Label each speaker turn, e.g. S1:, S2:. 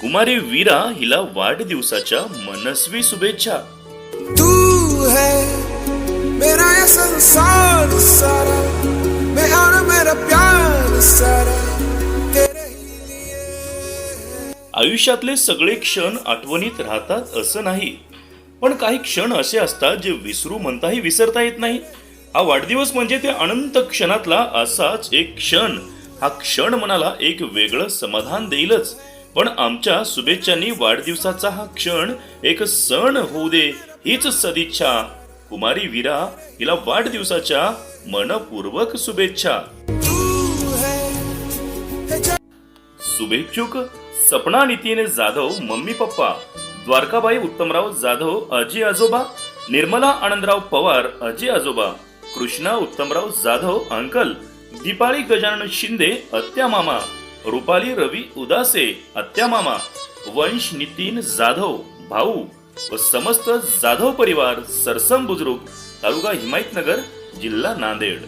S1: कुमारी वीरा हिला वाढदिवसाच्या मनस्वी शुभेच्छा.
S2: तू है मेरा ये संसार सारा मैं और मेरा प्यार सारा तेरे ही लिए।
S1: आयुष्यातले सगळे क्षण आठवणीत राहतात असं नाही पण काही क्षण असे असतात जे विसरू म्हणताही विसरता येत नाही. हा वाढदिवस म्हणजे ते अनंत क्षणातला असाच एक क्षण. हा क्षण मनाला एक वेगळं समाधान देईलच. पण आमच्या शुभेच्छांनी वाढदिवसाचा हा क्षण एक सण होऊ दे हीच सदिच्छा. कुमारी वीरा हिला वाढदिवसाच्या मनपूर्वक शुभेच्छा. शुभेच्छुक सपना नितीन जाधव मम्मी पप्पा. द्वारकाबाई उत्तमराव जाधव अजी आजोबा. निर्मला आनंदराव पवार अजी आजोबा. कृष्णा उत्तमराव जाधव अंकल. दीपाळी गजानन शिंदे अत्या मामा. रुपाली रवी उदासे अत्यामामा वंश नितीन जाधव भाऊ व समस्त जाधव परिवार सरसम बुजुर्ग तालुका हिमायतनगर जिल्हा नांदेड.